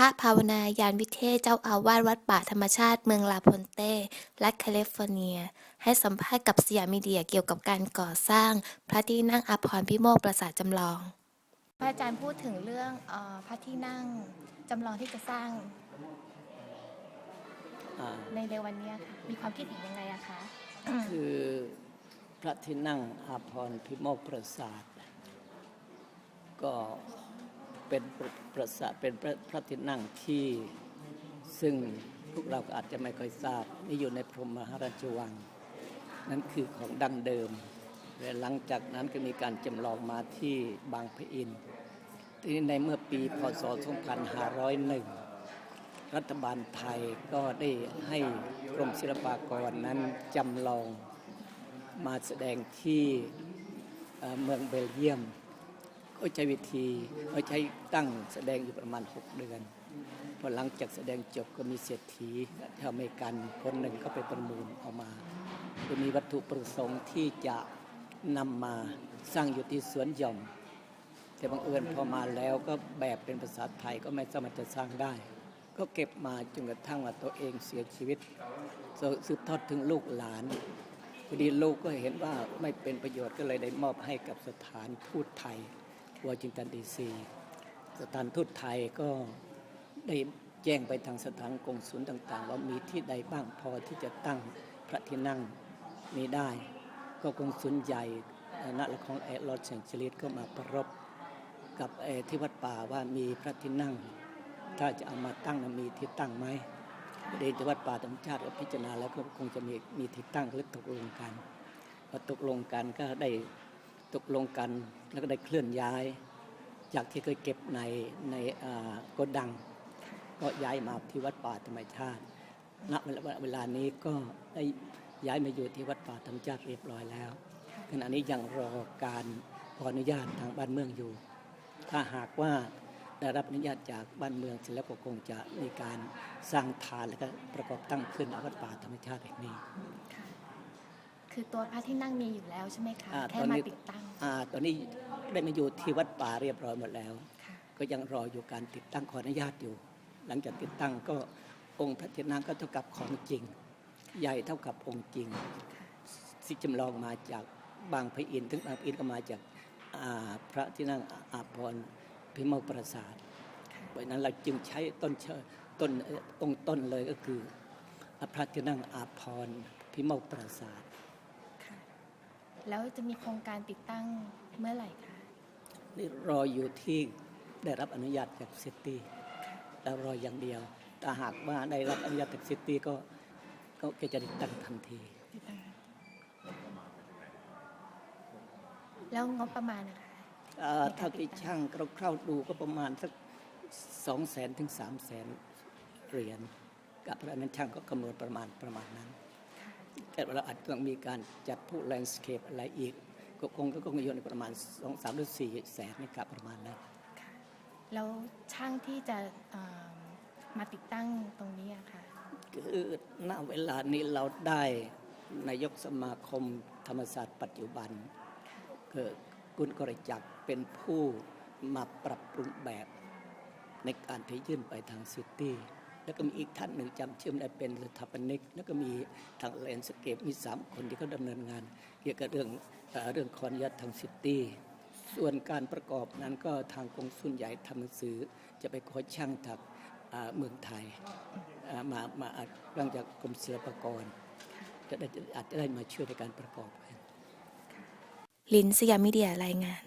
พระภาวนายานวิเทศเจ้าอาวาสวัดป่าธรรมชาติเมืองลาพนเต้ รัฐแคลิฟอร์เนีย ให้สัมภาษณ์กับสยามมีเดียเกี่ยวกับการก่อสร้าง พระที่นั่งอาภรณ์พิโมกปราสาทจำลอง พระอาจารย์พูดถึงเรื่องเออพระที่นั่งจำลองที่จะสร้างอ่าในเร็ววันนี้ค่ะ มีความคิดเห็นยังไงอะคะ คือพระที่นั่งอาภรณ์พิโมกปราสาท ก็ เป็นประสาเป็นพระพระที่นั่งที่ ซึ่งพวกเราก็อาจจะไม่ค่อยทราบ นี่อยู่ในพรมมหาราชวัง นั่นคือของดังเดิม และหลังจากนั้นก็มีการจำลองมาที่บางพระอินทีนี้ในเมื่อปีพศ 2501 รัฐบาลไทยก็ได้ให้กรมศิลปากรนั้นจำลองมาแสดงที่เมืองเบลเยียม ก็ใช้วิธีเขาใช้ตั้งแสดงอยู่ประมาณ 6 เดือน พอหลังจากแสดงจบก็มีเศรษฐีชาวอเมริกันคนหนึ่งก็ไปประมูลเอามาโดยมีวัตถุประสงค์ที่จะนำมาสร้างอยู่ที่สวนหย่อม แต่บังเอิญพอมาแล้วก็แบบเป็นภาษาไทยก็ไม่สามารถจะสร้างได้ ก็เก็บมาจนกระทั่งว่าตัวเองเสียชีวิตสืบทอดถึงลูกหลานพอดีลูกก็เห็นว่าไม่เป็นประโยชน์ก็เลยได้มอบให้กับสถานทูตไทย วอชิงตันดีซีสถานทูตไทยก็ได้แจ้งไปทางสถานกงสุลต่าง ๆ ว่ามีที่ใดบ้างพอที่จะตั้งพระที่นั่งนี้ได้ ก็กงสุลใหญ่ณละของแอร์ลอสแองเจลิสก็มาประรบกับเอที่วัดป่าว่ามีพระที่นั่ง ถ้าจะเอามาตั้งนะมีที่ตั้งไหมเด็นวัดป่าธรรมชาติพิจารณาแล้วก็คงจะมีมีที่ตั้งหรือตกลงกันพอตกลงกันก็ได้ ตกลงกันแล้วก็ได้เคลื่อนย้าย จากที่เคยเก็บในในกดัง ก็ย้ายมาที่วัดป่าธรรมชาติณเวลาเวลานี้ก็ได้ย้ายมาอยู่ที่วัดป่าธรรมชาติเรียบร้อยแล้วขณะนี้ยังรอการขออนุญาตทางบ้านเมืองอยู่ ถ้าหากว่าได้รับอนุญาตจากบ้านเมืองเสร็จแล้วก็คงจะมีการสร้างฐานแล้วก็ประกอบตั้งขึ้นวัดป่าธรรมชาติแห่งนี้ ค่ะคือตัวพระที่นั่งมีอยู่แล้วใช่ไหมคะอ่าแค่ตอนมานี้ ติดตั้งอ่าตอนนี้ได้มาอยู่ที่วัดป่าเรียบร้อยหมดแล้ว ค่ะ ก็ยังรออยู่การติดตั้งขออนุญาตอยู่ หลังจากติดตั้งก็องค์พระที่นั่งก็เท่ากับของจริง ใหญ่เท่ากับองค์จริงที่จำลองมาจากบางพระอินทร์ถึงบางพระอินทร์ก็มาจากอ่าพระที่นั่งอาภรณ์พิมลปราสาท ค่ะเพราะฉะนั้นเราจึงใช้ต้นเชอต้นเอ่อองค์ต้นเลยก็คือพระที่นั่งอาภรณ์พิมลปราสาทค่ะ แล้วจะมีโครงการติดตั้งเมื่อไหร่คะนี่รออยู่ที่ได้รับอนุญาตจากซิตี้แล้วรออย่างเดียวแต่หากว่าได้รับอนุญาตจากซิตี้ก็ก็ก็จะติดตั้งทันทีติดตั้งแล้วงบประมาณนะคะเอ่อเท่าที่ช่างคร่าวๆดูก็ประมาณสักสองแสนถึงสามแสนเหรียญกับเพราะฉะนั้นช่างก็คำนวณประมาณประมาณนั้นค่ะ แต่เราอาจจะต้องมีการจัดผู้แลนด์สเคปอะไรอีก ก็คงก็คงอยู่ในประมาณสองสามหรือสี่แสนนะครับประมาณนั้นค่ะแล้วช่างที่จะเอ่อมาติดตั้งตรงนี้อะค่ะคือณเวลานี้เราได้นายกสมาคมธรรมศาสตร์ปัจจุบันคือคุณกรจักรเป็นผู้มาปรับปรุงแบบในการที่ยื่นไปทางซิตี้ แล้วก็มีอีกท่านหนึ่งจำชื่อไม่ได้เป็นสถาปนิก แล้วก็มีทางเลนสเกปมีสามคนที่เขาดำเนินงาน เกี่ยวกับเรื่องเอเรื่องคอนยัดทางซิตี้ส่วนการประกอบนั้นก็ทางกองสุนใหญ่ทำหนังสือ จะไปขอช่างจากเมืองไทยอ่ามามาหลังจากกรมศิลปากรจะได้อาจจะได้มาช่วยในการประกอบกันลินสยามมีเดียรายงาน